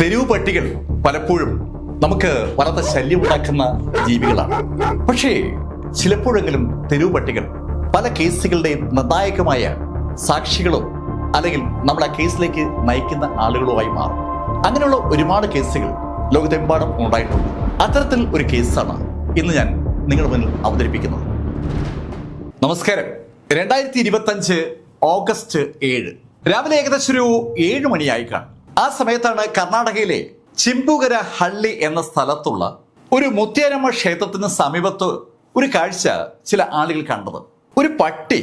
തെരുവ് പട്ടികൾ പലപ്പോഴും നമുക്ക് വല്ലാത്ത ശല്യമുണ്ടാക്കുന്ന ജീവികളാണ്. പക്ഷേ ചിലപ്പോഴെങ്കിലും തെരുവ് പട്ടികൾ പല കേസുകളുടെയും നിർണായകമായ സാക്ഷികളോ അല്ലെങ്കിൽ നമ്മൾ ആ കേസിലേക്ക് നയിക്കുന്ന ആളുകളുമായി മാറും. അങ്ങനെയുള്ള ഒരുപാട് കേസുകൾ ലോകത്തെമ്പാടും ഉണ്ടായിട്ടുണ്ട്. അത്തരത്തിൽ ഒരു കേസാണ് ഇന്ന് ഞാൻ നിങ്ങളുടെ മുന്നിൽ അവതരിപ്പിക്കുന്നത്. നമസ്കാരം. രണ്ടായിരത്തി ഇരുപത്തഞ്ച് ഓഗസ്റ്റ് ഏഴ്. രാവിലെ ഏകദേശം ഒരു ഏഴ് മണിയായി കാണും. ആ സമയത്താണ് കർണാടകയിലെ ചിമ്പുകര ഹള്ളി എന്ന സ്ഥലത്തുള്ള ഒരു മുത്തിയാരമ്മ ക്ഷേത്രത്തിന് സമീപത്ത് ഒരു കാഴ്ച ചില ആളുകൾ കണ്ടത്. ഒരു പട്ടി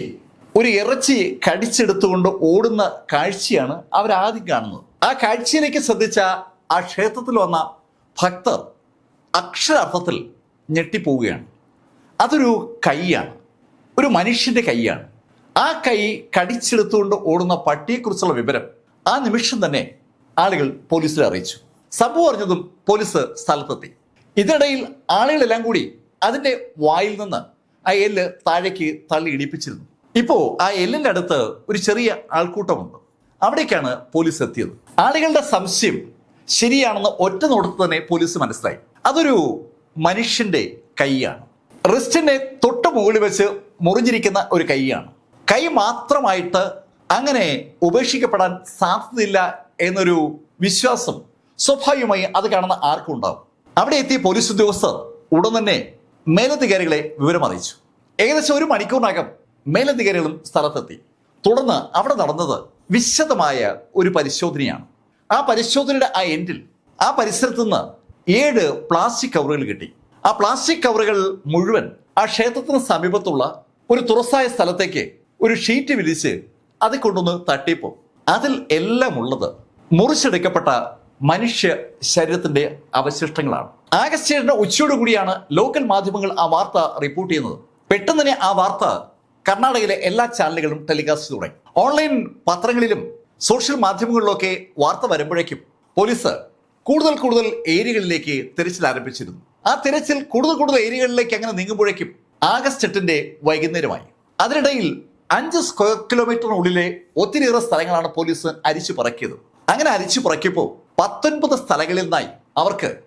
ഒരു ഇറച്ചി കടിച്ചെടുത്തുകൊണ്ട് ഓടുന്ന കാഴ്ചയാണ് അവരാദ്യം കാണുന്നത്. ആ കാഴ്ചയിലേക്ക് ശ്രദ്ധിച്ച ആ ക്ഷേത്രത്തിൽ വന്ന ഭക്തർ അക്ഷരാർത്ഥത്തിൽ ഞെട്ടിപ്പോവുകയാണ്. അതൊരു കൈയാണ് ഒരു മനുഷ്യന്റെ കൈയാണ്. ആ കൈ കടിച്ചെടുത്തുകൊണ്ട് ഓടുന്ന പട്ടിയെക്കുറിച്ചുള്ള വിവരം ആ നിമിഷം തന്നെ ആളുകൾ പോലീസിൽ അറിയിച്ചു. സംഭവം അറിഞ്ഞതും പോലീസ് സ്ഥലത്തെത്തി. ഇതിനിടയിൽ ആളുകളെല്ലാം കൂടി അതിന്റെ വായിൽ നിന്ന് ആ എല്ല് താഴേക്ക് തള്ളി ഇടിപ്പിച്ചിരുന്നു. ഇപ്പോ ആ എല്ലിന്റെ അടുത്ത് ഒരു ചെറിയ ആൾക്കൂട്ടമുണ്ട്. അവിടേക്കാണ് പോലീസ് എത്തിയത്. ആളുകളുടെ സംശയം ശരിയാണെന്ന് ഒറ്റ നോട്ടത്തിൽ തന്നെ പോലീസ് മനസ്സിലായി. അതൊരു മനുഷ്യന്റെ കൈയാണ്. റിസ്റ്റിന്റെ തൊട്ട് മുകളിൽ വെച്ച് മുറിഞ്ഞിരിക്കുന്ന ഒരു കൈയാണ്. കൈ മാത്രമായിട്ട് അങ്ങനെ ഉപേക്ഷിക്കപ്പെടാൻ സാധ്യതയില്ല എന്നൊരു വിശ്വാസം സ്വാഭാവികമായി അത് കാണുന്ന ആർക്കും ഉണ്ടാവും. അവിടെ എത്തിയ പോലീസ് ഉദ്യോഗസ്ഥർ ഉടൻ തന്നെ മേലധികാരികളെ വിവരം അറിയിച്ചു. ഏകദേശം ഒരു മണിക്കൂറിനകം മേലധികാരികളും സ്ഥലത്തെത്തി. തുടർന്ന് അവിടെ നടന്നത് വിശദമായ ഒരു പരിശോധനയാണ്. ആ പരിശോധനയുടെ ആ എൻഡിൽ ആ പരിസരത്ത് നിന്ന് ഏഴ് പ്ലാസ്റ്റിക് കവറുകൾ കിട്ടി. ആ പ്ലാസ്റ്റിക് കവറുകൾ മുഴുവൻ ആ ക്ഷേത്രത്തിന് സമീപത്തുള്ള ഒരു തുറസായ സ്ഥലത്തേക്ക് ഒരു ഷീറ്റ് വിരിച്ച് അത് കൊണ്ടൊന്ന് തട്ടിയപ്പോൾ അതിൽ എല്ലാം ഉള്ളത് മുറിച്ചെടുക്കപ്പെട്ട മനുഷ്യ ശരീരത്തിന്റെ അവശിഷ്ടങ്ങളാണ്. ആഗസ്റ്റ് ഏഴിന് ഉച്ചയോടുകൂടിയാണ് ലോക്കൽ മാധ്യമങ്ങൾ ആ വാർത്ത റിപ്പോർട്ട് ചെയ്യുന്നത്. പെട്ടെന്ന് തന്നെ ആ വാർത്ത കർണാടകയിലെ എല്ലാ ചാനലുകളും ടെലികാസ്റ്റ് തുടങ്ങി. ഓൺലൈൻ പത്രങ്ങളിലും സോഷ്യൽ മാധ്യമങ്ങളിലൊക്കെ വാർത്ത വരുമ്പോഴേക്കും പോലീസ് കൂടുതൽ കൂടുതൽ ഏരിയകളിലേക്ക് തിരച്ചിൽ ആരംഭിച്ചിരുന്നു. ആ തിരച്ചിൽ കൂടുതൽ കൂടുതൽ ഏരിയകളിലേക്ക് അങ്ങനെ നീങ്ങുമ്പോഴേക്കും ആഗസ്റ്റ് എട്ടിന്റെ വൈകുന്നേരമായി. അതിനിടയിൽ അഞ്ച് സ്ക്വയർ കിലോമീറ്ററിനുള്ളിലെ ഒത്തിരിയേറെ സ്ഥലങ്ങളാണ് പോലീസ് അരിച്ചു പറക്കിയത്. അങ്ങനെ അരിച്ചു പറക്കിയപ്പോൾ പത്തൊൻപത് സ്ഥലങ്ങളിൽ നിന്നായി അവർക്ക്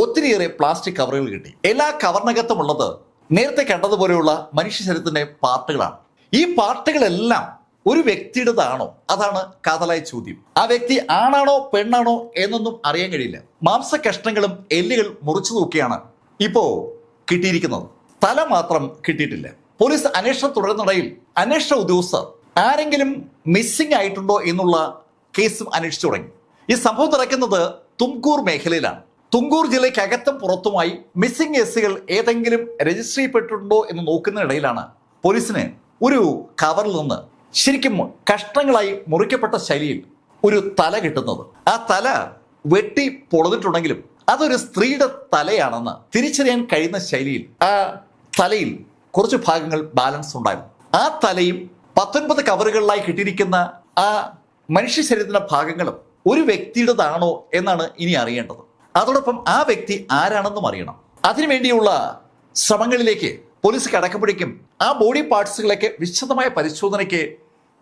ഒത്തിരിയേറെ പ്ലാസ്റ്റിക് കവറുകൾ കിട്ടി. എല്ലാ കവറിനകത്തുമുള്ളത് നേരത്തെ കണ്ടതുപോലെയുള്ള മനുഷ്യ ശരീരത്തിന്റെ പാർട്ടുകളാണ്. ഈ പാർട്ടുകളെല്ലാം ഒരു വ്യക്തിയുടേതാണോ? അതാണ് കാതലായ ചോദ്യം. ആ വ്യക്തി ആണാണോ പെണ്ണാണോ എന്നൊന്നും അറിയാൻ കഴിയില്ല. മാംസ കഷ്ണങ്ങളും എല്ലുകൾ മുറിച്ചു നോക്കിയാണ് ഇപ്പോ കിട്ടിയിരിക്കുന്നത്. തല മാത്രം കിട്ടിയിട്ടില്ല. പോലീസ് അന്വേഷണം തുടരുന്നിടയിൽ അന്വേഷണ ഉദ്യോഗസ്ഥർ ആരെങ്കിലും മിസ്സിംഗ് ആയിട്ടുണ്ടോ എന്നുള്ള കേസും അന്വേഷിച്ചു തുടങ്ങി. ഈ സംഭവം നടക്കുന്നത് തുംകൂർ മേഖലയിലാണ്. തുംകൂർ ജില്ലയ്ക്ക് അകത്തും പുറത്തുമായി മിസ്സിംഗ് കേസുകൾ ഏതെങ്കിലും രജിസ്റ്റർ ചെയ്യപ്പെട്ടിട്ടുണ്ടോ എന്ന് നോക്കുന്നതിനിടയിലാണ് പോലീസിന് ഒരു കവറിൽ നിന്ന് ശരിക്കും കഷ്ണങ്ങളായി മുറിക്കപ്പെട്ട ശൈലിയിൽ ഒരു തല കിട്ടുന്നത്. ആ തല വെട്ടി പൊളന്നിട്ടുണ്ടെങ്കിലും അതൊരു സ്ത്രീയുടെ തലയാണെന്ന് തിരിച്ചറിയാൻ കഴിയുന്ന ശൈലിയിൽ ആ തലയിൽ കുറച്ച് ഭാഗങ്ങൾ ബാലൻസ് ഉണ്ടായിരുന്നു. ആ തലയും പത്തൊൻപത് കവറുകളിലായി കിട്ടിയിരിക്കുന്ന ആ മനുഷ്യ ശരീരത്തിന്റെ ഭാഗങ്ങളും ഒരു വ്യക്തിയുടേതാണോ എന്നാണ് ഇനി അറിയേണ്ടത്. അതോടൊപ്പം ആ വ്യക്തി ആരാണെന്നും അറിയണം. അതിനുവേണ്ടിയുള്ള ശ്രമങ്ങളിലേക്ക് പോലീസ് കടക്കുമ്പോഴേക്കും ആ ബോഡി പാർട്സുകളൊക്കെ വിശദമായ പരിശോധനയ്ക്ക്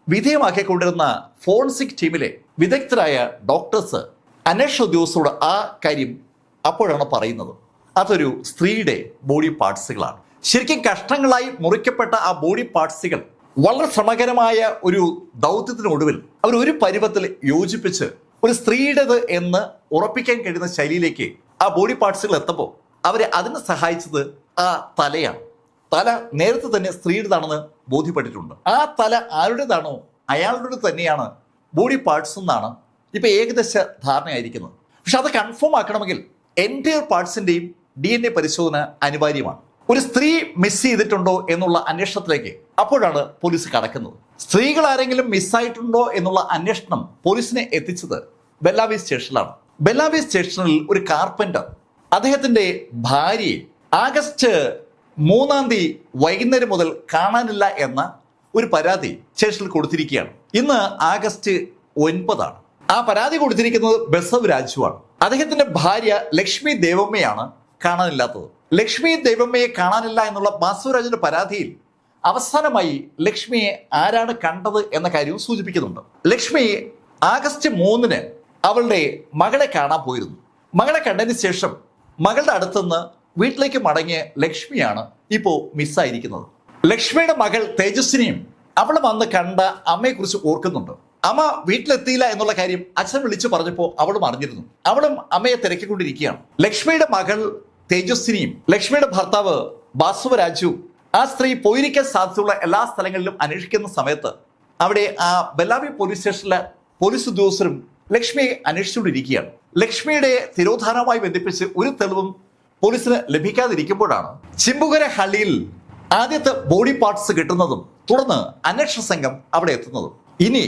വിധേയമാക്കിക്കൊണ്ടിരുന്ന ഫോറൻസിക് ടീമിലെ വിദഗ്ധരായ ഡോക്ടേഴ്സ് അന്വേഷണ ഉദ്യോഗസ്ഥരോട് ആ കാര്യം അപ്പോഴാണ് പറയുന്നത്. അതൊരു സ്ത്രീയുടെ ബോഡി പാർട്സുകളാണ്. ശരിക്കും കഷ്ണങ്ങളായി മുറിക്കപ്പെട്ട ആ ബോഡി പാർട്സുകൾ വളരെ ശ്രമകരമായ ഒരു ദൗത്യത്തിനൊടുവിൽ അവർ ഒരു പരുവത്തിൽ യോജിപ്പിച്ച് ഒരു സ്ത്രീയുടേത് എന്ന് ഉറപ്പിക്കാൻ കഴിയുന്ന ശൈലിയിലേക്ക് ആ ബോഡി പാർട്സുകൾ എത്തുമ്പോൾ അവരെ അതിനെ സഹായിച്ചത് ആ തലയാണ്. തല നേരത്തെ തന്നെ സ്ത്രീയുടേതാണെന്ന് ബോധ്യപ്പെട്ടിട്ടുണ്ട്. ആ തല ആരുടേതാണോ അയാളുടെ തന്നെയാണ് ബോഡി പാർട്സ് എന്നാണ് ഇപ്പൊ ഏകദേശ ധാരണയായിരിക്കുന്നത്. പക്ഷെ അത് കൺഫേം ആക്കണമെങ്കിൽ എന്റെ പാർട്സിന്റെയും ഡി എൻ എ പരിശോധന അനിവാര്യമാണ്. ഒരു സ്ത്രീ മിസ് ചെയ്തിട്ടുണ്ടോ എന്നുള്ള അന്വേഷണത്തിലേക്ക് അപ്പോഴാണ് പോലീസ് കടക്കുന്നത്. സ്ത്രീകൾ ആരെങ്കിലും മിസ്സായിട്ടുണ്ടോ എന്നുള്ള അന്വേഷണം പോലീസിനെ എത്തിച്ചത് ബെല്ലാവി സ്റ്റേഷനിലാണ്. ബെല്ലാവി സ്റ്റേഷനിൽ ഒരു കാർപ്പന്റർ അദ്ദേഹത്തിന്റെ ഭാര്യയെ ആഗസ്റ്റ് മൂന്നാം തീയതി വൈകുന്നേരം മുതൽ കാണാനില്ല എന്ന ഒരു പരാതി സ്റ്റേഷനിൽ കൊടുത്തിരിക്കുകയാണ്. ഇന്ന് ആഗസ്റ്റ് ഒൻപതാണ്. ആ പരാതി കൊടുത്തിരിക്കുന്നത് ബസവ് രാജുവാണ്. അദ്ദേഹത്തിന്റെ ഭാര്യ ലക്ഷ്മി ദേവമ്മയാണ് കാണാനില്ലാത്തത്. ലക്ഷ്മി ദേവമ്മയെ കാണാനില്ല എന്നുള്ള ബാസുരാജിന്റെ പരാതിയിൽ അവസാനമായി ലക്ഷ്മിയെ ആരാണ് കണ്ടത് എന്ന കാര്യവും സൂചിപ്പിക്കുന്നുണ്ട്. ലക്ഷ്മി ആഗസ്റ്റ് മൂന്നിന് അവളുടെ മകളെ കാണാൻ പോയിരുന്നു. മകളെ കണ്ടതിന് ശേഷം മകളുടെ അടുത്തുനിന്ന് വീട്ടിലേക്ക് മടങ്ങിയ ലക്ഷ്മിയാണ് ഇപ്പോൾ മിസ്സായിരിക്കുന്നത് ലക്ഷ്മിയുടെ മകൾ തേജസ്വിനിയും അവൾ വന്ന് കണ്ട അമ്മയെക്കുറിച്ച് ഓർക്കുന്നുണ്ട്. അമ്മ വീട്ടിലെത്തിയില്ല എന്നുള്ള കാര്യം അച്ഛൻ വിളിച്ചു പറഞ്ഞപ്പോൾ അവളും അറിഞ്ഞിരുന്നു. അവളും അമ്മയെ തിരക്കിക്കൊണ്ടിരിക്കുകയാണ്. ലക്ഷ്മിയുടെ മകൾ തേജസ്വിനിയും ലക്ഷ്മിയുടെ ഭർത്താവ് ബാസുവരാജു ആ സ്ത്രീ പോയിരിക്കാൻ സാധ്യതയുള്ള എല്ലാ സ്ഥലങ്ങളിലും അന്വേഷിക്കുന്ന സമയത്ത് അവിടെ ആ ബെല്ലാവി പോലീസ് സ്റ്റേഷനിലെ പോലീസ് ഉദ്യോഗസ്ഥരും ലക്ഷ്മിയെ അന്വേഷിച്ചുകൊണ്ടിരിക്കുകയാണ്. ലക്ഷ്മിയുടെ തിരോധാനവുമായി ബന്ധിപ്പിച്ച് ഒരു തെളിവും പോലീസിന് ലഭിക്കാതിരിക്കുമ്പോഴാണ് ചിമ്പുകര ഹള്ളിയിൽ ആദ്യത്തെ ബോഡി പാർട്സ് കിട്ടുന്നതും തുടർന്ന് അന്വേഷണ സംഘം അവിടെ എത്തുന്നതും. ഇനി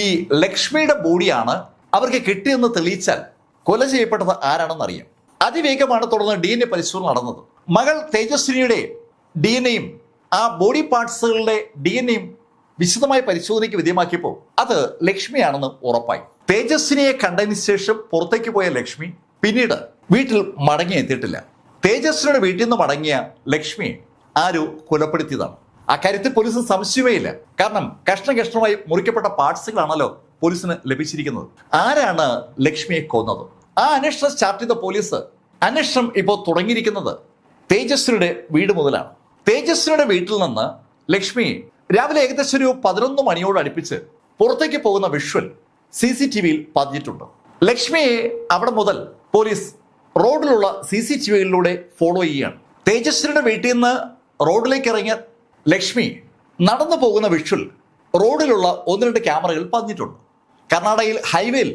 ഈ ലക്ഷ്മിയുടെ ബോഡിയാണ് അവർക്ക് കിട്ടിയെന്ന് തെളിയിച്ചാൽ കൊല ചെയ്യപ്പെട്ടത് ആരാണെന്ന് അറിയാം അതിവേഗമാണ് തുടർന്ന് ഡി എൻ എ പരിശോധന നടന്നത്. മകൾ തേജസ്വിനിയുടെ ഡി എൻ എയും ആ ബോഡി പാർട്സുകളുടെ ഡി എൻ എയും വിശദമായ പരിശോധനയ്ക്ക് വിധേയമാക്കിയപ്പോൾ അത് ലക്ഷ്മിയാണെന്ന് ഉറപ്പായി. തേജസ്വിനിയെ കണ്ടതിന് ശേഷം പുറത്തേക്ക് പോയ ലക്ഷ്മി പിന്നീട് വീട്ടിൽ മടങ്ങി എത്തിയിട്ടില്ല. തേജസ്വിനിയുടെ വീട്ടിൽ നിന്ന് മടങ്ങിയ ലക്ഷ്മി ആരോ കൊലപ്പെടുത്തിയതാണ്. അക്കാര്യത്തിൽ പോലീസിന് സംശയമേ ഇല്ല കാരണം കഷ്ണ കഷ്ണമായി മുറിക്കപ്പെട്ട പാർട്സുകളാണല്ലോ പോലീസിന് ലഭിച്ചിരിക്കുന്നത്. ആരാണ് ലക്ഷ്മിയെ കൊന്നത്? ആ അന്വേഷണം സ്റ്റാർട്ട് ചെയ്ത പോലീസ് അന്വേഷണം ഇപ്പോൾ തുടങ്ങിയിരിക്കുന്നത് തേജസ്വിയുടെ വീട് മുതലാണ്. തേജസ്വിയുടെ വീട്ടിൽ നിന്ന് ലക്ഷ്മി രാവിലെ ഏകദേശം ഒരു പതിനൊന്ന് മണിയോട് അടുപ്പിച്ച് പുറത്തേക്ക് പോകുന്ന വിഷ്വൽ സി സി ടി വിയിൽ പതിഞ്ഞിട്ടുണ്ട്. ലക്ഷ്മിയെ അവിടെ മുതൽ പോലീസ് റോഡിലുള്ള സി സി ടി വിയിലൂടെ ഫോളോ ചെയ്യുകയാണ്. തേജസ്വിയുടെ വീട്ടിൽ നിന്ന് റോഡിലേക്ക് ഇറങ്ങിയ ലക്ഷ്മി നടന്നു പോകുന്ന വിഷ്വൽ റോഡിലുള്ള ഒന്ന് രണ്ട് ക്യാമറകൾ പതിഞ്ഞിട്ടുണ്ട്. കർണാടകയിൽ ഹൈവേയിൽ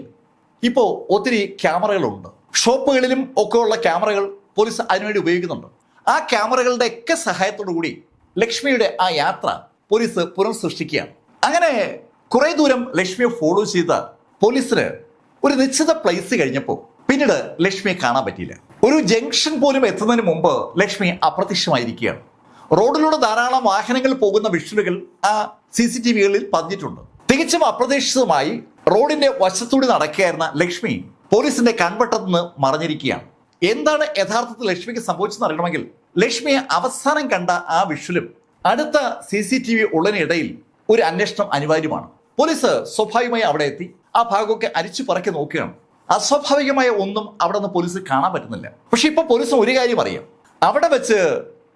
ഇപ്പോൾ ഒത്തിരി ക്യാമറകളുണ്ട്. ഷോപ്പുകളിലും ഒക്കെ ഉള്ള ക്യാമറകൾ പോലീസ് അതിനുവേണ്ടി ഉപയോഗിക്കുന്നുണ്ട്. ആ ക്യാമറകളുടെ ഒക്കെ സഹായത്തോടു കൂടി ലക്ഷ്മിയുടെ ആ യാത്ര പോലീസ് പുനഃസൃഷ്ടിക്കുകയാണ് അങ്ങനെ കുറെ ദൂരം ലക്ഷ്മിയെ ഫോളോ ചെയ്ത പോലീസിന് ഒരു നിശ്ചിത പ്ലേസ് കഴിഞ്ഞപ്പോൾ പിന്നീട് ലക്ഷ്മിയെ കാണാൻ പറ്റിയില്ല. ഒരു ജംഗ്ഷൻ പോലും എത്തുന്നതിന് മുമ്പ് ലക്ഷ്മി അപ്രത്യക്ഷമായിരിക്കുകയാണ്. റോഡിലൂടെ ധാരാളം വാഹനങ്ങൾ പോകുന്ന വിഷ്വലുകൾ ആ സി സി ടി വികളിൽ പതിഞ്ഞിട്ടുണ്ട്. തികച്ചും അപ്രതീക്ഷിതമായി റോഡിന്റെ വശത്തൂടി നടക്കുകയായിരുന്ന ലക്ഷ്മി പോലീസിന്റെ കൺവട്ടത്ത് നിന്ന് മറഞ്ഞിരിക്കുകയാണ്. എന്താണ് യഥാർത്ഥത്തിൽ ലക്ഷ്മിക്ക് സംഭവിച്ചെന്ന് അറിയണമെങ്കിൽ ലക്ഷ്മിയെ അവസാനം കണ്ട ആ വിഷ്വലും അടുത്ത സി സി ടി വി ഉള്ളതിനിടയിൽ ഒരു അന്വേഷണം അനിവാര്യമാണ്. പോലീസ് സ്വാഭാവികമായി അവിടെ എത്തി ആ ഭാഗമൊക്കെ അരിച്ചു പറക്കി നോക്കുകയാണ്. അസ്വാഭാവികമായ ഒന്നും അവിടെ നിന്ന് പോലീസ് കാണാൻ പറ്റുന്നില്ല. പക്ഷെ ഇപ്പൊ പോലീസിന് ഒരു കാര്യം അറിയാം. അവിടെ വെച്ച്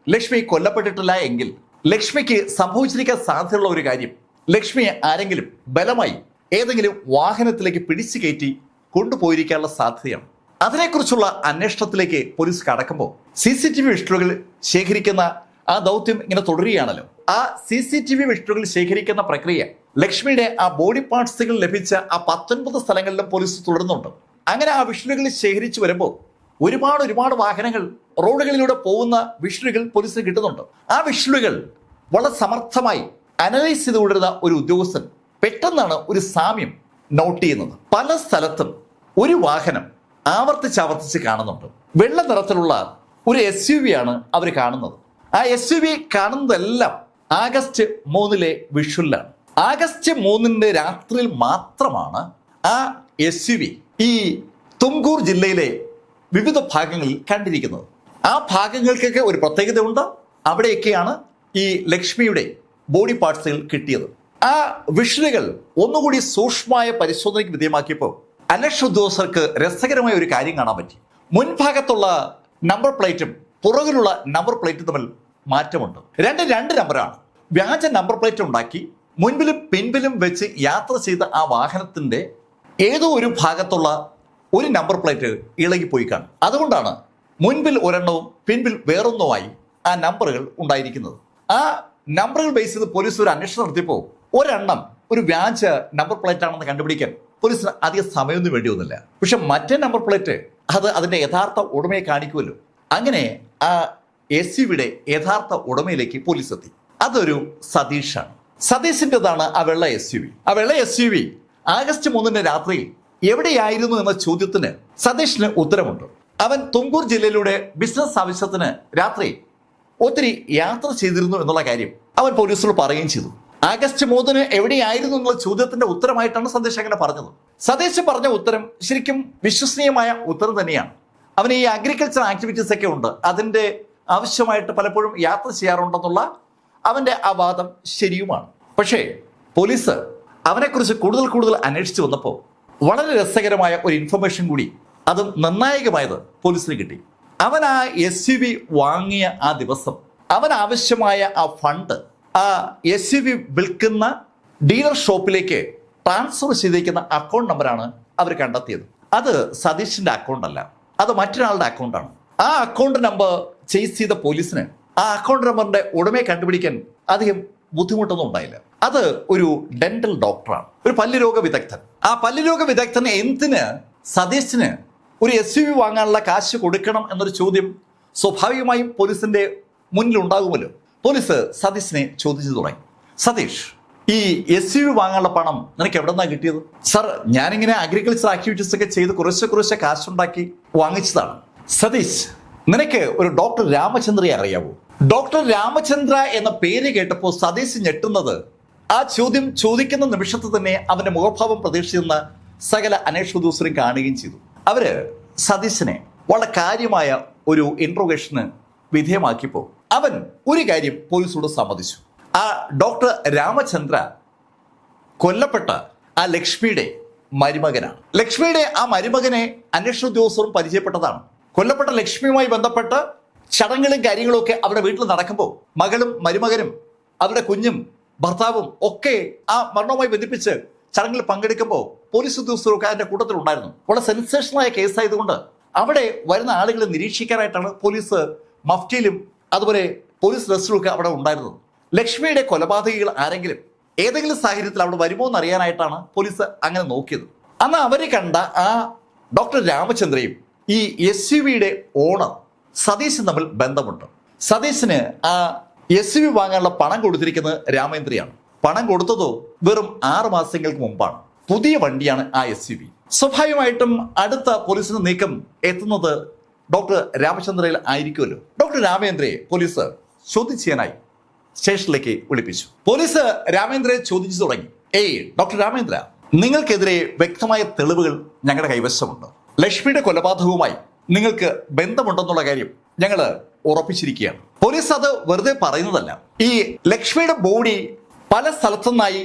ലക്ഷ്മി കൊല്ലപ്പെട്ടിട്ടില്ല എങ്കിൽ ലക്ഷ്മിക്ക് സംഭവിച്ചിരിക്കാൻ സാധ്യതയുള്ള ഒരു കാര്യം ലക്ഷ്മിയെ ആരെങ്കിലും ബലമായി ഏതെങ്കിലും വാഹനത്തിലേക്ക് പിടിച്ചു കയറ്റി കൊണ്ടുപോയിരിക്കാനുള്ള സാധ്യതയാണ്. അതിനെക്കുറിച്ചുള്ള അന്വേഷണത്തിലേക്ക് പോലീസ് കടക്കുമ്പോൾ സി സി ടി വി വിഷ്ണുകൾ ശേഖരിക്കുന്ന ആ ദൗത്യം ഇങ്ങനെ തുടരുകയാണല്ലോ. ആ സി സി ടി വി വിഷ്ണുകൾ ശേഖരിക്കുന്ന പ്രക്രിയ ലക്ഷ്മിയുടെ ആ ബോഡി പാർട്സുകൾ ലഭിച്ച ആ പത്തൊൻപത് സ്ഥലങ്ങളിലും പോലീസ് തുടരുന്നുണ്ട്. അങ്ങനെ ആ വിഷ്ണുകൾ ശേഖരിച്ചു വരുമ്പോൾ ഒരുപാട് ഒരുപാട് വാഹനങ്ങൾ റോഡുകളിലൂടെ പോകുന്ന വിഷ്ണുകൾ പോലീസിന് കിട്ടുന്നുണ്ട്. ആ വിഷ്ണുകൾ വളരെ സമർത്ഥമായി അനലൈസ് ചെയ്തുകൊണ്ടിരുന്ന ഒരു ഉദ്യോഗസ്ഥൻ പെട്ടെന്നാണ് ഒരു സാമ്യം നോട്ട് ചെയ്യുന്നത്. പല സ്ഥലത്തും ഒരു വാഹനം ആവർത്തിച്ച് ആവർത്തിച്ച് കാണുന്നുണ്ട്. വെള്ള നിറത്തിലുള്ള ഒരു എസ് യു വി ആണ് അവർ കാണുന്നത്. ആ എസ് യു വി കാണുന്നതെല്ലാം ആഗസ്റ്റ് മൂന്നിലെ വിഷുലാണ്. ആഗസ്റ്റ് മൂന്നിന്റെ രാത്രിയിൽ മാത്രമാണ് ആ എസ് യു വി ഈ തുംകൂർ ജില്ലയിലെ വിവിധ ഭാഗങ്ങളിൽ കണ്ടിരിക്കുന്നത്. ആ ഭാഗങ്ങൾക്കൊക്കെ ഒരു പ്രത്യേകതയുണ്ട്. അവിടെയൊക്കെയാണ് ഈ ലക്ഷ്മിയുടെ ബോഡി പാർട്സുകൾ കിട്ടിയത്. ആ വിഷനുകൾ ഒന്നുകൂടി സൂക്ഷ്മമായ പരിശോധനയ്ക്ക് വിധേയമാക്കിയപ്പോൾ അലക്ഷ ഉദ്യോഗസ്ഥർക്ക് രസകരമായ ഒരു കാര്യം കാണാൻ പറ്റി. മുൻഭാഗത്തുള്ള നമ്പർ പ്ലേറ്റും പുറകിലുള്ള നമ്പർ പ്ലേറ്റും തമ്മിൽ മാറ്റമുണ്ട്. രണ്ട് രണ്ട് നമ്പറാണ് വ്യാജ നമ്പർ പ്ലേറ്റ് ഉണ്ടാക്കി മുൻപിലും പിൻപിലും വെച്ച് യാത്ര ചെയ്ത ആ വാഹനത്തിന്റെ ഏതോ ഒരു ഭാഗത്തുള്ള ഒരു നമ്പർ പ്ലേറ്റ് ഇളകിപ്പോയി കാണും. അതുകൊണ്ടാണ് മുൻപിൽ ഒരെണ്ണവും പിൻപിൽ വേറൊന്നുമായി ആ നമ്പറുകൾ ഉണ്ടായിരിക്കുന്നത്. ആ നമ്പറുകൾ ബേസ് ചെയ്ത് പോലീസ് ഒരു അന്വേഷണം നടത്തിയപ്പോൾ ഒരെണ്ണം ഒരു വ്യാജ നമ്പർ പ്ലേറ്റ് ആണെന്ന് കണ്ടുപിടിക്കാൻ പോലീസിന് അധിക സമയമൊന്നും വേണ്ടി വന്നില്ല. പക്ഷെ മറ്റേ നമ്പർ പ്ലേറ്റ് അത് അതിന്റെ യഥാർത്ഥ ഉടമയെ കാണിക്കുമല്ലോ. അങ്ങനെ ആ എസ് യുടെ യഥാർത്ഥ ഉടമയിലേക്ക് പോലീസ് എത്തി അതൊരു സതീഷാണ്. സതീഷിന്റെതാണ് ആ വെള്ള എസ് യു വി. ആ വെള്ള എസ് യു വി ആഗസ്റ്റ് മൂന്നിന് രാത്രിയിൽ എവിടെയായിരുന്നു എന്ന ചോദ്യത്തിന് സതീഷിന് ഉത്തരമുണ്ട്. അവൻ തുങ്കൂർ ജില്ലയിലൂടെ ബിസിനസ് ആവശ്യത്തിന് രാത്രി ഒത്തിരി യാത്ര ചെയ്തിരുന്നു എന്നുള്ള കാര്യം അവൻ പോലീസിനോട് പറയുകയും ചെയ്തു. ആഗസ്റ്റ് മൂന്നിന് എവിടെയായിരുന്നു എന്നുള്ള ചോദ്യത്തിന്റെ ഉത്തരമായിട്ടാണ് സന്ദേശം അങ്ങനെ പറഞ്ഞത്. സതീശ് പറഞ്ഞ ഉത്തരം ശരിക്കും വിശ്വസനീയമായ ഉത്തരം തന്നെയാണ്. അവന് ഈ അഗ്രികൾച്ചർ ആക്ടിവിറ്റീസ് ഒക്കെ ഉണ്ട്. അതിന്റെ ആവശ്യമായിട്ട് പലപ്പോഴും യാത്ര ചെയ്യാറുണ്ടെന്നുള്ള അവന്റെ ആ വാദം ശരിയുമാണ്. പക്ഷേ പോലീസ് അവനെക്കുറിച്ച് കൂടുതൽ കൂടുതൽ അന്വേഷിച്ചു വന്നപ്പോൾ വളരെ രസകരമായ ഒരു ഇൻഫർമേഷൻ കൂടി അത് നിർണായകമായത് പോലീസിന് കിട്ടി. അവൻ ആ എസ് വാങ്ങിയ ആ ദിവസം അവൻ ആവശ്യമായ ആ ഫണ്ട് ആ എസ് യു വി വിൽക്കുന്ന ഡീലർ ഷോപ്പിലേക്ക് ട്രാൻസ്ഫർ ചെയ്തിരിക്കുന്ന അക്കൗണ്ട് നമ്പറാണ് അവർ കണ്ടെത്തിയത്. അത് സതീഷിന്റെ അക്കൗണ്ടല്ല അത് മറ്റൊരാളുടെ അക്കൗണ്ടാണ് ആ അക്കൗണ്ട് നമ്പർ ചേസ് ചെയ്ത പോലീസിന് ആ അക്കൗണ്ട് നമ്പറിന്റെ ഉടമയെ കണ്ടുപിടിക്കാൻ അധികം ബുദ്ധിമുട്ടൊന്നും ഉണ്ടായില്ല. അത് ഒരു ഡെന്റൽ ഡോക്ടറാണ് ഒരു പല്ലുരോഗ വിദഗ്ധൻ. ആ പല്ലുരോഗ വിദഗ്ധന് എന്തിന് സതീഷിന് ഒരു എസ് യു വാങ്ങാനുള്ള കാശ് കൊടുക്കണം എന്നൊരു ചോദ്യം സ്വാഭാവികമായും പോലീസിന്റെ മുന്നിൽ ഉണ്ടാകുമല്ലോ പോലീസ് സതീശിനെ ചോദിച്ചു തുടങ്ങി. സതീഷ് ഈ എസ് യു വാങ്ങാനുള്ള പണം നിനക്ക് എവിടെ നിന്നാണ് കിട്ടിയത്? സർ ഞാനിങ്ങനെ അഗ്രികൾച്ചർ ആക്ടിവിറ്റീസ് ഒക്കെ ചെയ്ത് കുറച്ച് കുറച്ച് കാശുണ്ടാക്കി വാങ്ങിച്ചതാണ്. സതീഷ് നിനക്ക് ഒരു ഡോക്ടർ രാമചന്ദ്രയെ അറിയാവോ? ഡോക്ടർ രാമചന്ദ്ര എന്ന പേര് കേട്ടപ്പോൾ സതീഷ് ഞെട്ടുന്നത് ആ ചോദ്യം ചോദിക്കുന്ന നിമിഷത്ത് തന്നെ അവന്റെ മുഖഭാവം പ്രതീക്ഷിക്കുന്ന സകല അന്വേഷണ ഉദ്യോഗസ്ഥരും കാണുകയും ചെയ്തു. അവർ സതീശനെ വളരെ കാര്യമായ ഒരു ഇൻട്രോഗേഷന് വിധേയമാക്കിയപ്പോൾ അവൻ ഒരു കാര്യം പോലീസോട് സമ്മതിച്ചു. ആ ഡോക്ടർ രാമചന്ദ്ര കൊല്ലപ്പെട്ട ആ ലക്ഷ്മിയുടെ മരുമകനാണ്. ലക്ഷ്മിയുടെ ആ മരുമകനെ അന്വേഷണ ഉദ്യോഗസ്ഥരും പരിചയപ്പെട്ടതാണ്. കൊല്ലപ്പെട്ട ലക്ഷ്മിയുമായി ബന്ധപ്പെട്ട് ചടങ്ങുകളും കാര്യങ്ങളും ഒക്കെ അവരുടെ വീട്ടിൽ നടക്കുമ്പോൾ മകളും മരുമകനും അവരുടെ കുഞ്ഞും ഭർത്താവും ഒക്കെ ആ മരണവുമായി ബന്ധിപ്പിച്ച് ചടങ്ങിൽ പങ്കെടുക്കുമ്പോൾ പോലീസ് ഉദ്യോഗസ്ഥരൊക്കെ അതിന്റെ കൂട്ടത്തിലുണ്ടായിരുന്നു. വളരെ സെൻസേഷനായ കേസായതുകൊണ്ട് അവിടെ വരുന്ന ആളുകളെ നിരീക്ഷിക്കാനായിട്ടാണ് പോലീസ് മഫ്റ്റിയിലും അതുപോലെ പോലീസ് ഡ്രസ്സിലൊക്കെ അവിടെ ഉണ്ടായിരുന്നത് ലക്ഷ്മിയുടെ കൊലപാതകികൾ ആരെങ്കിലും ഏതെങ്കിലും സാഹചര്യത്തിൽ അവിടെ വരുമോ എന്ന് അറിയാനായിട്ടാണ് പോലീസ് അങ്ങനെ നോക്കിയത്. അന്ന് അവർ കണ്ട ആ ഡോക്ടർ രാമചന്ദ്രയും ഈ എസ് യു വിയുടെ ഓണർ സതീശൻ തമ്മിൽ ബന്ധമുണ്ട്. സതീശന് ആ എസ് യു വി വാങ്ങാനുള്ള പണം കൊടുത്തിരിക്കുന്നത് രാമേന്ദ്രയാണ്. പണം കൊടുത്തതോ വെറും ആറ് മാസങ്ങൾക്ക് മുമ്പാണ്. പുതിയ വണ്ടിയാണ് ആ എസ് യു വി സ്വാഭാവികമായിട്ടും അടുത്ത പോലീസിന്റെ നീക്കം എത്തുന്നത് ഡോക്ടർ രാമചന്ദ്രയിൽ ആയിരിക്കുമല്ലോ. ഡോക്ടർ രാമേന്ദ്രയെ പോലീസ് ചോദ്യം ചെയ്യാനായി സ്റ്റേഷനിലേക്ക് വിളിപ്പിച്ചു. പോലീസ് രാമേന്ദ്രയെ ചോദിച്ചു തുടങ്ങി. ഏയ് ഡോക്ടർ രാമേന്ദ്ര നിങ്ങൾക്കെതിരെ വ്യക്തമായ തെളിവുകൾ ഞങ്ങളുടെ കൈവശമുണ്ട്. ലക്ഷ്മിയുടെ കൊലപാതകവുമായി നിങ്ങൾക്ക് ബന്ധമുണ്ടെന്നുള്ള കാര്യം ഞങ്ങൾ ഉറപ്പിച്ചിരിക്കുകയാണ്. പോലീസ് അത് വെറുതെ പറയുന്നതല്ല. ഈ ലക്ഷ്മിയുടെ ബോഡി പല സ്ഥലത്തുനിന്നായി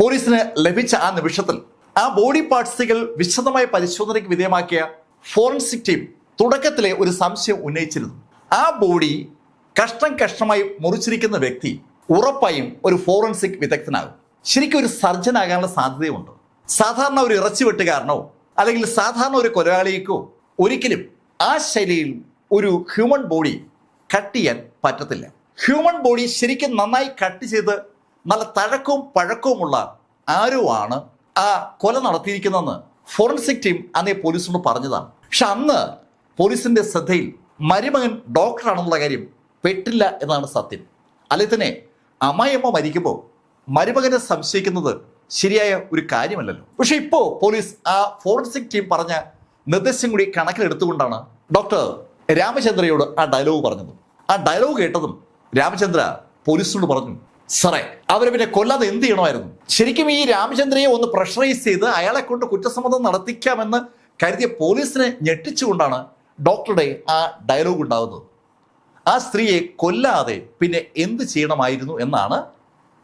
പോലീസിന് ലഭിച്ച ആ നിമിഷത്തിൽ ആ ബോഡി പാർട്സുകൾ വിശദമായ പരിശോധനയ്ക്ക് വിധേയമാക്കിയ ഫോറൻസിക് ടീം തുടക്കത്തിലെ ഒരു സംശയം ഉന്നയിച്ചിരുന്നു. ആ ബോഡി കഷ്ടം കഷ്ടമായി മുറിച്ചിരിക്കുന്ന വ്യക്തി ഉറപ്പായും ഒരു ഫോറൻസിക് വിദഗ്ധനാകും. ശരിക്കും ഒരു സർജൻ ആകാനുള്ള സാധ്യതയുണ്ട് സാധാരണ ഒരു ഇറച്ചി വെട്ടുകാരനോ അല്ലെങ്കിൽ സാധാരണ ഒരു കൊലയാളിക്കോ ഒരിക്കലും ആ ശൈലിയിൽ ഒരു ഹ്യൂമൻ ബോഡി കട്ട് ചെയ്യാൻ പറ്റത്തില്ല. ഹ്യൂമൻ ബോഡി ശരിക്കും നന്നായി കട്ട് ചെയ്ത് നല്ല തഴക്കവും പഴക്കവുമുള്ള ആരോ ആണ് ആ കൊല നടത്തിയിരിക്കുന്നതെന്ന് ഫോറൻസിക് ടീം അന്നേ പോലീസിനോട് പറഞ്ഞതാണ്. പക്ഷെ അന്ന് പോലീസിന്റെ ശ്രദ്ധയിൽ മരുമകൻ ഡോക്ടറാണെന്നുള്ള കാര്യം പെട്ടില്ല എന്നാണ് സത്യം. അല്ലെ തന്നെ അമ്മായിയമ്മ മരിക്കുമ്പോൾ മരുമകനെ സംശയിക്കുന്നത് ശരിയായ ഒരു കാര്യമല്ലല്ലോ. പക്ഷെ ഇപ്പോ പോലീസ് ആ ഫോറൻസിക് ടീം പറഞ്ഞ നിർദ്ദേശം കൂടി കണക്കിലെടുത്തുകൊണ്ടാണ് ഡോക്ടർ രാമചന്ദ്രയോട് ആ ഡയലോഗ് പറഞ്ഞത്. ആ ഡയലോഗ് കേട്ടതും രാമചന്ദ്ര പോലീസിനോട് പറഞ്ഞു സാറേ അവരെ പിന്നെ കൊല്ലാതെ എന്ത് ചെയ്യണമായിരുന്നു? ശരിക്കും ഈ രാമചന്ദ്രയെ ഒന്ന് പ്രഷറൈസ് ചെയ്ത് അയാളെ കൊണ്ട് കുറ്റസമ്മതം നടത്തിക്കാമെന്ന് കരുതിയ പോലീസിനെ ഞെട്ടിച്ചുകൊണ്ടാണ് ഡോക്ടറുടെ ആ ഡയലോഗ് ഉണ്ടാകുന്നത് ആ സ്ത്രീയെ കൊല്ലാതെ പിന്നെ എന്ത് ചെയ്യണമായിരുന്നു എന്നാണ്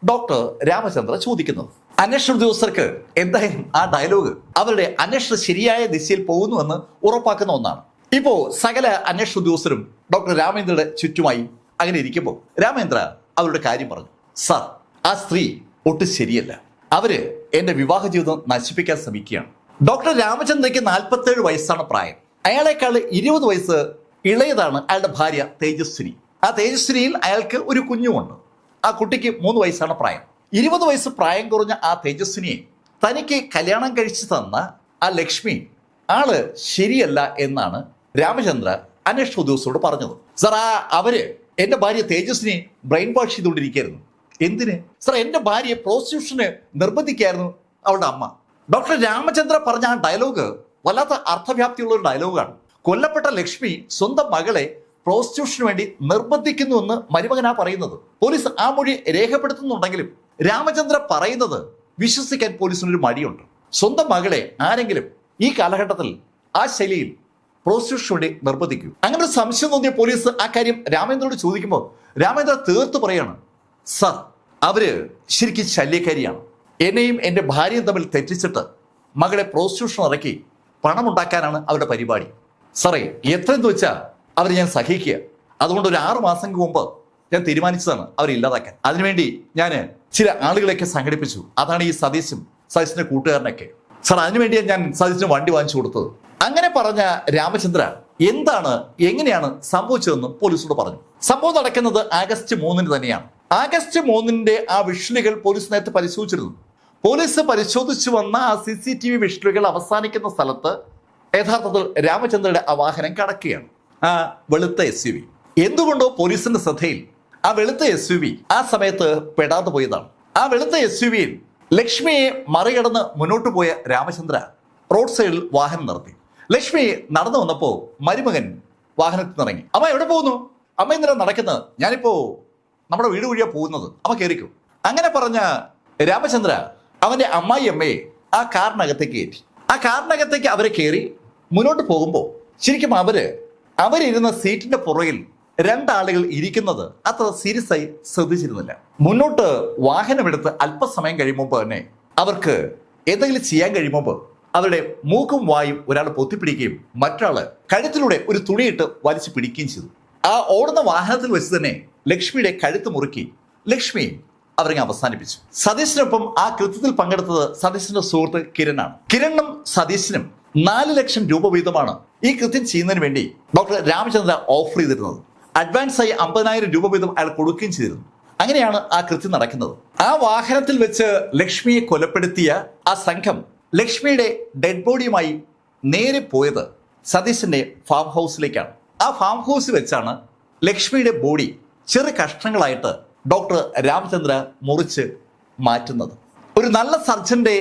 ഡോക്ടർ രാമചന്ദ്ര ചോദിക്കുന്നത്. അന്വേഷണ ഉദ്യോഗസ്ഥർക്ക് എന്തായാലും ആ ഡയലോഗ് അവരുടെ അന്വേഷണം ശരിയായ ദിശയിൽ പോകുന്നുവെന്ന് ഉറപ്പാക്കുന്ന ഒന്നാണ്. ഇപ്പോ സകല അന്വേഷണ ഉദ്യോഗസ്ഥരും ഡോക്ടർ രാമേന്ദ്രയുടെ ചുറ്റുമായി അങ്ങനെ ഇരിക്കുമ്പോൾ രാമേന്ദ്ര അവരുടെ കാര്യം പറഞ്ഞു. സർ ആ സ്ത്രീ ഒട്ടും ശരിയല്ല. അവർ എന്റെ വിവാഹ ജീവിതം നശിപ്പിക്കാൻ ശ്രമിക്കുകയാണ്. ഡോക്ടർ രാമചന്ദ്രയ്ക്ക് നാൽപ്പത്തേഴ് വയസ്സാണ് പ്രായം. അയാളെക്കാൾ ഇരുപത് വയസ്സ് ഇളയതാണ് അയാളുടെ ഭാര്യ തേജസ്വിനി. ആ തേജസ്വിനിയിൽ അയാൾക്ക് ഒരു കുഞ്ഞുമുണ്ട്. ആ കുട്ടിക്ക് മൂന്ന് വയസ്സാണ് പ്രായം. ഇരുപത് വയസ്സ് പ്രായം കുറഞ്ഞ ആ തേജസ്വിനിയെ തനിക്ക് കല്യാണം കഴിച്ചു തന്ന ആ ലക്ഷ്മി ആൾ ശരിയല്ല എന്നാണ് രാമചന്ദ്ര അന്വേഷണ ഉദ്യോഗസ്ഥരോട് പറഞ്ഞത്. സാർ ആ അവർ എന്റെ ഭാര്യ തേജസ്വിനെ ബ്രെയിൻ വാഷ് ചെയ്തുകൊണ്ടിരിക്കുകയായിരുന്നു. എന്തിന്? സാർ എന്റെ ഭാര്യയെ പ്രോസിക്യൂഷന് നിർബന്ധിക്കായിരുന്നു അവളുടെ അമ്മ. ഡോക്ടർ രാമചന്ദ്ര പറഞ്ഞ ആ ഡയലോഗ് വല്ലാത്ത അർത്ഥവ്യാപ്തിയുള്ള ഒരു ഡയലോഗാണ് കൊല്ലപ്പെട്ട ലക്ഷ്മി സ്വന്തം മകളെ പ്രോസ്റ്റിറ്റ്യൂഷന് വേണ്ടി നിർബന്ധിക്കുന്നുവെന്ന് മരുമകനാ പറയുന്നത്. പോലീസ് ആ മൊഴി രേഖപ്പെടുത്തുന്നുണ്ടെങ്കിലും രാമചന്ദ്ര പറയുന്നത് വിശ്വസിക്കാൻ പോലീസിനൊരു മടിയുണ്ട്. സ്വന്തം മകളെ ആരെങ്കിലും ഈ കാലഘട്ടത്തിൽ ആ ശൈലിയിൽ പ്രോസ്റ്റിറ്റ്യൂഷന് വേണ്ടി നിർബന്ധിക്കൂ. അങ്ങനെ ഒരു സംശയം തോന്നിയ പോലീസ് ആ കാര്യം രാമേന്ദ്രനോട് ചോദിക്കുമ്പോൾ രാമേന്ദ്ര തീർത്ത് പറയാണ് സർ അവർ ശരിക്കും ശല്യക്കാരിയാണ്. എന്നെയും എന്റെ ഭാര്യയും തമ്മിൽ തെറ്റിച്ചിട്ട് മകളെ പ്രോസ്റ്റിറ്റ്യൂഷൻ ഇറക്കി പണമുണ്ടാക്കാനാണ് അവരുടെ പരിപാടി. സാറേ എത്രയെന്ന് വെച്ചാൽ അവർ ഞാൻ സഹിക്കുക. അതുകൊണ്ട് ഒരു ആറു മാസം മുമ്പ് ഞാൻ തീരുമാനിച്ചതാണ് അവരെ ഇല്ലാതാക്കാൻ. അതിനുവേണ്ടി ഞാൻ ചില ആളുകളെയൊക്കെ സംഘടിപ്പിച്ചു. അതാണ് ഈ സതീശും സതീശിന്റെ കൂട്ടുകാരനൊക്കെ. സാർ അതിനുവേണ്ടിയാണ് ഞാൻ സതീശിന് വണ്ടി വാങ്ങിച്ചു കൊടുത്തത്. അങ്ങനെ പറഞ്ഞ രാമചന്ദ്ര എന്താണ് എങ്ങനെയാണ് സംഭവിച്ചതെന്ന് പോലീസോട് പറഞ്ഞു. സംഭവം നടക്കുന്നത് ആഗസ്റ്റ് മൂന്നിന് തന്നെയാണ്. ആഗസ്റ്റ് മൂന്നിന്റെ ആ വിഷ്വലുകൾ പോലീസ് നേരത്തെ പരിശോധിച്ചിരുന്നു. പോലീസ് പരിശോധിച്ചു വന്ന ആ സി സി ടി വി വിഷ്ണുകൾ അവസാനിക്കുന്ന സ്ഥലത്ത് യഥാർത്ഥത്തിൽ രാമചന്ദ്രയുടെ ആ വാഹനം കടക്കുകയാണ്. ആ വെളുത്ത എസ് യു വി എന്തുകൊണ്ടോ പോലീസിന്റെ ശ്രദ്ധയിൽ ആ വെളുത്ത എസ് യു വി ആ സമയത്ത് പെടാതെ പോയതാണ്. ആ വെളുത്ത എസ് യു വിയിൽ ലക്ഷ്മിയെ മറികടന്ന് മുന്നോട്ട് പോയ രാമചന്ദ്ര റോഡ് സൈഡിൽ വാഹനം നിർത്തി. ലക്ഷ്മി നടന്നു വന്നപ്പോ മരുമകൻ വാഹനത്തിൽ നിന്നിറങ്ങി അമ്മ എവിടെ പോകുന്നു? അമ്മ ഇന്നലെ നടക്കുന്നത്? ഞാനിപ്പോ നമ്മുടെ വീട് വഴിയാ പോകുന്നത്. അമ്മ കയറിക്കും അങ്ങനെ പറഞ്ഞ രാമചന്ദ്ര അവന്റെ അമ്മായിയമ്മയെ ആ കാറിനകത്തേക്ക് കയറ്റി. ആ കാറിനകത്തേക്ക് അവരെ കയറി മുന്നോട്ട് പോകുമ്പോൾ ശരിക്കും അവർ അവരിരുന്ന സീറ്റിന്റെ പുറകിൽ രണ്ടാളുകൾ ഇരിക്കുന്നത് അത്ര സീരിയസ് ആയി ശ്രദ്ധിച്ചിരുന്നില്ല. മുന്നോട്ട് വാഹനമെടുത്ത് അല്പസമയം കഴിയുമ്പോൾ തന്നെ അവർക്ക് എന്തെങ്കിലും ചെയ്യാൻ കഴിയുമ്പോൾ അവരുടെ മൂക്കും വായും ഒരാൾ പൊത്തിപ്പിടിക്കുകയും മറ്റൊരാൾ കഴുത്തിലൂടെ ഒരു തുണിയിട്ട് വലിച്ചു പിടിക്കുകയും ചെയ്തു. ആ ഓടുന്ന വാഹനത്തിൽ വെച്ച് തന്നെ ലക്ഷ്മിയുടെ കഴുത്ത് മുറുക്കി. ലക്ഷ്മി അവരെ അവസാനിപ്പിച്ചു. സതീശിനൊപ്പം ആ കൃത്യത്തിൽ പങ്കെടുത്തത് സതീശിന്റെ സുഹൃത്ത് കിരണാണ് കിരണും സതീശിനും നാല് ലക്ഷം രൂപ വീതമാണ് ഈ കൃത്യം ചെയ്യുന്നതിന് വേണ്ടി ഡോക്ടർ രാമചന്ദ്ര ഓഫർ ചെയ്തിരുന്നത്. അഡ്വാൻസ് ആയി അമ്പതിനായിരം രൂപ വീതം അയാൾ കൊടുക്കുകയും ചെയ്തിരുന്നു. അങ്ങനെയാണ് ആ കൃത്യം നടക്കുന്നത്. ആ വാഹനത്തിൽ വെച്ച് ലക്ഷ്മിയെ കൊലപ്പെടുത്തിയ ആ സംഘം ലക്ഷ്മിയുടെ ഡെഡ് ബോഡിയുമായി നേരെ പോയത് സതീശന്റെ ഫാം ഹൗസിലേക്കാണ് ആ ഫാം ഹൗസിൽ വെച്ചാണ് ലക്ഷ്മിയുടെ ബോഡി ചെറു കഷ്ണങ്ങളായിട്ട് ഡോക്ടർ രാമചന്ദ്ര മുറിച്ച് മാറ്റുന്നത്. ഒരു നല്ല സർജന്റെ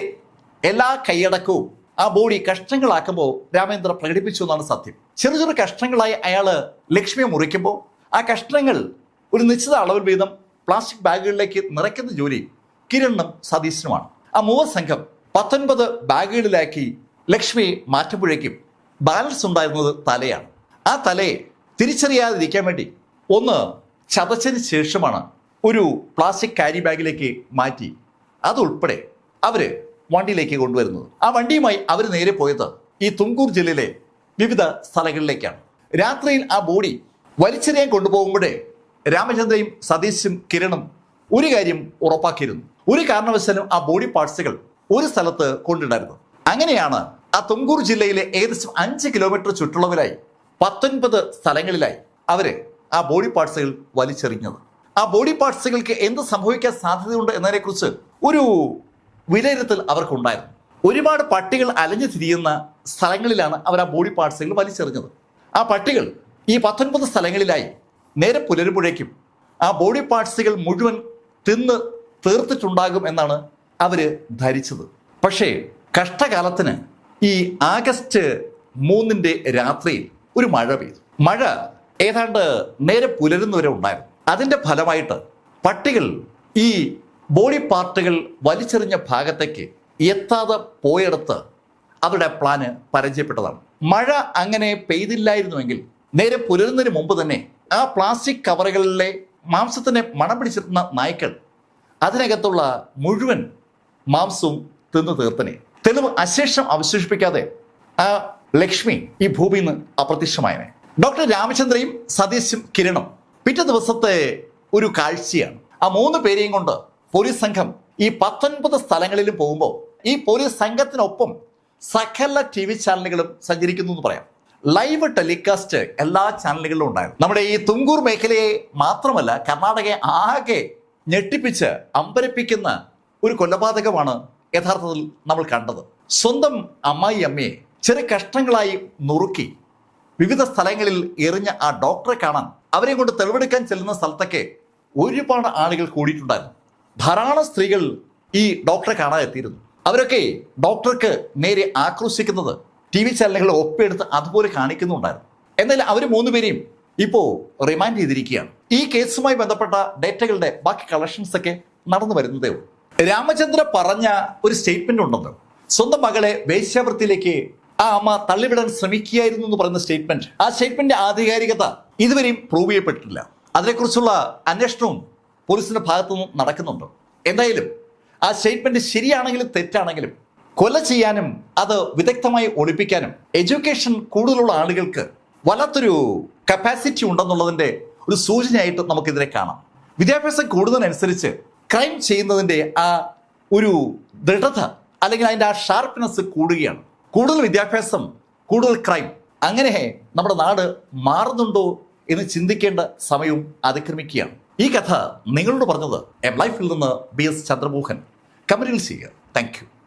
എല്ലാ കൈയടക്കവും ആ ബോഡി കഷ്ണങ്ങളാക്കുമ്പോൾ രാമേന്ദ്ര പ്രകടിപ്പിച്ചു എന്നാണ് സത്യം. ചെറു ചെറു കഷ്ണങ്ങളായി അയാൾ ലക്ഷ്മിയെ മുറിക്കുമ്പോൾ ആ കഷ്ണങ്ങൾ ഒരു നിശ്ചിത അളവിൽ വീതം പ്ലാസ്റ്റിക് ബാഗുകളിലേക്ക് നിറയ്ക്കുന്ന ജോലി കിരണ്ണും സതീശനുമാണ്. ആ മൂവ സംഘം പത്തൊൻപത് ബാഗുകളിലാക്കി ലക്ഷ്മി മാറ്റുമ്പോഴേക്കും ബാലൻസ് ഉണ്ടായിരുന്നത് തലയാണ്. ആ തലയെ തിരിച്ചറിയാതിരിക്കാൻ വേണ്ടി ഒന്ന് ചതച്ചതിന് ശേഷമാണ് ഒരു പ്ലാസ്റ്റിക് കാരി ബാഗിലേക്ക് മാറ്റി അതുൾപ്പെടെ അവർ വണ്ടിയിലേക്ക് കൊണ്ടുവരുന്നത്. ആ വണ്ടിയുമായി അവർ നേരെ പോയത് ഈ തുംകൂർ ജില്ലയിലെ വിവിധ സ്ഥലങ്ങളിലേക്കാണ്. രാത്രിയിൽ ആ ബോഡി വലിച്ചെറിയാൻ കൊണ്ടുപോകുമ്പോഴേ രാമചന്ദ്രയും സതീശും കിരണും ഒരു കാര്യം ഉറപ്പാക്കിയിരുന്നു. ഒരു കാരണവശാലും ആ ബോഡി പാർട്സുകൾ ഒരു സ്ഥലത്ത് കൊണ്ടിടരുത് അങ്ങനെയാണ് ആ തുംകൂർ ജില്ലയിലെ ഏകദേശം അഞ്ച് കിലോമീറ്റർ ചുറ്റളവിലായി പത്തൊൻപത് സ്ഥലങ്ങളിലായി അവർ ആ ബോഡി പാർട്സുകൾ വലിച്ചെറിഞ്ഞത്. ആ ബോഡി പാർട്സുകൾക്ക് എന്ത് സംഭവിക്കാൻ സാധ്യതയുണ്ട് എന്നതിനെക്കുറിച്ച് ഒരു വിലയിരുത്തൽ അവർക്കുണ്ടായിരുന്നു. ഒരുപാട് പട്ടികൾ അലഞ്ഞു തിരിയുന്ന സ്ഥലങ്ങളിലാണ് അവർ ആ ബോഡി പാർട്സുകൾ വലിച്ചെറിഞ്ഞത്. ആ പട്ടികൾ ഈ പത്തൊൻപത് സ്ഥലങ്ങളിലായി നേരെ പുലരുമ്പോഴേക്കും ആ ബോഡി പാർട്സുകൾ മുഴുവൻ തിന്ന് തീർത്തിട്ടുണ്ടാകും എന്നാണ് അവർ ധരിച്ചത്. പക്ഷേ കഷ്ടകാലത്തിന് ഈ ആഗസ്റ്റ് മൂന്നിന്റെ രാത്രിയിൽ ഒരു മഴ പെയ്തു. മഴ ഏതാണ്ട് നേരെ പുലരുന്നവരെ ഉണ്ടായിരുന്നു. അതിന്റെ ഫലമായിട്ട് പട്ടികൾ ഈ ബോഡി പാർട്ടുകൾ വലിച്ചെറിഞ്ഞ ഭാഗത്തേക്ക് എത്താതെ പോയെടുത്ത് അവരുടെ പ്ലാന് പരാജയപ്പെട്ടതാണ്. മഴ അങ്ങനെ പെയ്തില്ലായിരുന്നുവെങ്കിൽ നേരെ പുലരുന്നതിന് മുമ്പ് തന്നെ ആ പ്ലാസ്റ്റിക് കവറുകളിലെ മാംസത്തിനെ മണം പിടിച്ചിരുന്ന നായ്ക്കൾ അതിനകത്തുള്ള മുഴുവൻ മാംസവും തിന്നു തീർത്തനെ. തെളിവ് അശേഷം അവശേഷിപ്പിക്കാതെ ആ ലക്ഷ്മി ഈ ഭൂമിയിൽ നിന്ന് അപ്രത്യക്ഷമായനെ. ഡോക്ടർ രാമചന്ദ്രയും സതീശും കിരണും പിറ്റേ ദിവസത്തെ ഒരു കാഴ്ചയാണ്. ആ മൂന്ന് പേരെയും കൊണ്ട് പോലീസ് സംഘം ഈ പത്തൊൻപത് സ്ഥലങ്ങളിലും പോകുമ്പോൾ ഈ പോലീസ് സംഘത്തിനൊപ്പം സകല ടി വി ചാനലുകളും സഞ്ചരിക്കുന്നു എന്ന് പറയാം. ലൈവ് ടെലികാസ്റ്റ് എല്ലാ ചാനലുകളിലും ഉണ്ടായിരുന്നു. നമ്മുടെ ഈ തുങ്കൂർ മേഖലയെ മാത്രമല്ല കർണാടകയെ ആകെ ഞെട്ടിപ്പിച്ച് അമ്പരപ്പിക്കുന്ന ഒരു കൊലപാതകമാണ് യഥാർത്ഥത്തിൽ നമ്മൾ കണ്ടത്. സ്വന്തം അമ്മായി അമ്മയെ ചെറിയ കഷ്ടങ്ങളായി നുറുക്കി വിവിധ സ്ഥലങ്ങളിൽ എറിഞ്ഞ ആ ഡോക്ടറെ കാണാൻ അവരെ കൊണ്ട് തെളിവെടുക്കാൻ ചെല്ലുന്ന സ്ഥലത്തൊക്കെ ഒരുപാട് ആളുകൾ കൂടിയിട്ടുണ്ടായിരുന്നു. ധാരാളം സ്ത്രീകൾ ഈ ഡോക്ടറെ കാണാൻ എത്തിയിരുന്നു. അവരൊക്കെ ഡോക്ടർക്ക് നേരെ ആക്രോശിക്കുന്നത് ടി വി ചാനലുകൾ ഒപ്പിയെടുത്ത് അതുപോലെ കാണിക്കുന്നുണ്ടായിരുന്നു. എന്നാൽ അവർ മൂന്നുപേരെയും ഇപ്പോൾ റിമാൻഡ് ചെയ്തിരിക്കുകയാണ്. ഈ കേസുമായി ബന്ധപ്പെട്ട ഡേറ്റകളുടെ ബാക്കി കളക്ഷൻസ് ഒക്കെ നടന്നു വരുന്നതേ ഉള്ളൂ. രാമചന്ദ്ര പറഞ്ഞ ഒരു സ്റ്റേറ്റ്മെന്റ് ഉണ്ടെന്ന് സ്വന്തം മകളെ വേശ്യാവൃത്തിയിലേക്ക് ആ അമ്മ തള്ളിവിടാൻ ശ്രമിക്കുകയായിരുന്നു എന്ന് പറയുന്ന സ്റ്റേറ്റ്മെന്റ് ആ സ്റ്റേറ്റ്മെന്റ് ആധികാരികത ഇതുവരെയും പ്രൂവ് ചെയ്യപ്പെട്ടിട്ടില്ല. അതിനെക്കുറിച്ചുള്ള അന്വേഷണവും പോലീസിന്റെ ഭാഗത്തു നിന്നും നടക്കുന്നുണ്ട്. എന്തായാലും ആ സ്റ്റേറ്റ്മെന്റ് ശരിയാണെങ്കിലും തെറ്റാണെങ്കിലും കൊല ചെയ്യാനും അത് വിദഗ്ധമായി ഒളിപ്പിക്കാനും എഡ്യൂക്കേഷൻ കൂടുതലുള്ള ആളുകൾക്ക് വല്ലാത്തൊരു കപ്പാസിറ്റി ഉണ്ടെന്നുള്ളതിന്റെ ഒരു സൂചനയായിട്ട് നമുക്കിതിനെ കാണാം. വിദ്യാഭ്യാസം കൂടുന്നതിനനുസരിച്ച് ക്രൈം ചെയ്യുന്നതിന്റെ ആ ഒരു ദൃഢത അല്ലെങ്കിൽ അതിന്റെ ആ ഷാർപ്പ്നെസ് കൂടുകയാണ്. കൂടുതൽ വിദ്യാഭ്യാസം കൂടുതൽ ക്രൈം അങ്ങനെ നമ്മുടെ നാട് മാറുന്നുണ്ടോ എന്ന് ചിന്തിക്കേണ്ട സമയവും അതിക്രമിക്കുകയാണ്. ഈ കഥ നിങ്ങളോട് പറഞ്ഞത് എം ലൈഫിൽ നിന്ന് ബി എസ് ചന്ദ്രമോഹൻ. കമന്റിൽ ചെയ്യുക. താങ്ക്